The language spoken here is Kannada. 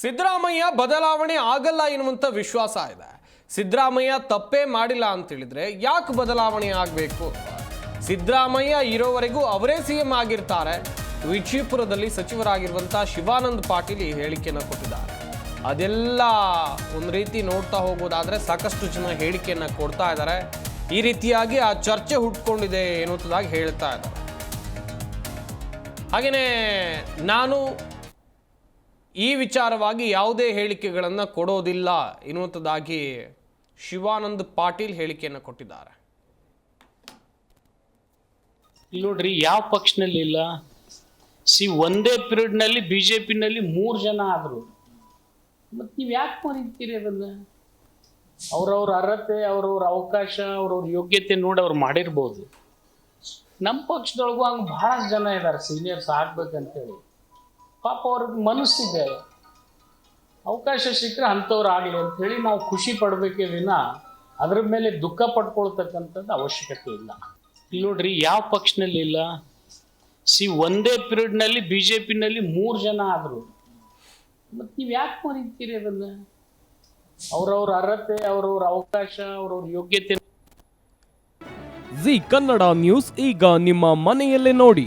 ಸಿದ್ದರಾಮಯ್ಯ ಬದಲಾವಣೆ ಆಗಲ್ಲ ಎನ್ನುವಂಥ ವಿಶ್ವಾಸ ಇದೆ. ಸಿದ್ದರಾಮಯ್ಯ ತಪ್ಪೇ ಮಾಡಿಲ್ಲ ಅಂತ ಹೇಳಿದ್ರೆ ಯಾಕೆ ಬದಲಾವಣೆ ಆಗಬೇಕು? ಸಿದ್ದರಾಮಯ್ಯ ಇರೋವರೆಗೂ ಅವರೇ ಸಿ ಎಂ ಆಗಿರ್ತಾರೆ. ವಿಜಯಪುರದಲ್ಲಿ ಸಚಿವರಾಗಿರುವಂಥ ಶಿವಾನಂದ್ ಪಾಟೀಲ್ ಈ ಹೇಳಿಕೆಯನ್ನು ಕೊಟ್ಟಿದ್ದಾರೆ. ಅದೆಲ್ಲ ಒಂದು ರೀತಿ ನೋಡ್ತಾ ಹೋಗೋದಾದರೆ ಸಾಕಷ್ಟು ಜನ ಹೇಳಿಕೆಯನ್ನು ಕೊಡ್ತಾ ಇದ್ದಾರೆ. ಈ ರೀತಿಯಾಗಿ ಆ ಚರ್ಚೆ ಹುಟ್ಕೊಂಡಿದೆ ಎನ್ನುವಂಥದ್ದಾಗಿ ಹೇಳ್ತಾ ಇದ್ದಾರೆ. ಹಾಗೆಯೇ ನಾನು ಈ ವಿಚಾರವಾಗಿ ಯಾವುದೇ ಹೇಳಿಕೆಗಳನ್ನು ಕೊಡೋದಿಲ್ಲ ಎನ್ನುವಂಥದ್ದಾಗಿ ಶಿವಾನಂದ್ ಪಾಟೀಲ್ ಹೇಳಿಕೆಯನ್ನು ಕೊಟ್ಟಿದ್ದಾರೆ. ನೋಡ್ರಿ, ಯಾವ ಪಕ್ಷನಲ್ಲಿ ಇಲ್ಲ? ಸಿ, ಒಂದೇ period ನಲ್ಲಿ ಬಿ ಜೆ ಪಿನಲ್ಲಿ ಮೂರು ಜನ ಆದರು. ಮತ್ತು ನೀವು ಯಾಕೆ ಮರಿತೀರಿ ಅದನ್ನ? ಅವ್ರವ್ರ ಅರ್ಹತೆ, ಅವ್ರವ್ರ ಅವಕಾಶ, ಅವ್ರವ್ರ ಯೋಗ್ಯತೆ ನೋಡಿ ಅವ್ರು ಮಾಡಿರ್ಬೋದು. ನಮ್ಮ ಪಕ್ಷದೊಳಗೂ ಹಂಗೆ ಬಹಳಷ್ಟು ಜನ ಇದ್ದಾರೆ ಸೀನಿಯರ್ಸ್ ಆಗ್ಬೇಕಂತೇಳಿ. ಪಾಪ ಅವ್ರಿಗೆ ಮನಸ್ಸಿದೆ. ಅವಕಾಶ ಸಿಕ್ಕರೆ ಅಂಥವ್ರು ಆಗಲಿ ಅಂಥೇಳಿ ನಾವು ಖುಷಿ ಪಡಬೇಕೇ ವಿನ ಅದ್ರ ಮೇಲೆ ದುಃಖ ಪಡ್ಕೊಳ್ತಕ್ಕಂಥದ್ದು ಅವಶ್ಯಕತೆ ಇಲ್ಲ. ಇಲ್ಲಿ ನೋಡ್ರಿ ಯಾವ ಪಕ್ಷನಲ್ಲಿ ಇಲ್ಲ? ಸಿ ಒಂದೇ period ನಲ್ಲಿ ಬಿ ಜೆ ಪಿನಲ್ಲಿ ಮೂರು ಜನ ಆದರು. ಮತ್ತು ನೀವು ಯಾಕೆ ಮರಿತೀರಿ ಅದನ್ನು? ಅವ್ರವ್ರ ಅರ್ಹತೆ ಅವ್ರವ್ರ ಅವಕಾಶ ಅವ್ರವ್ರ ಯೋಗ್ಯತೆ. ಜಿ ಕನ್ನಡ ನ್ಯೂಸ್ ಈಗ ನಿಮ್ಮ ಮನೆಯಲ್ಲೇ ನೋಡಿ.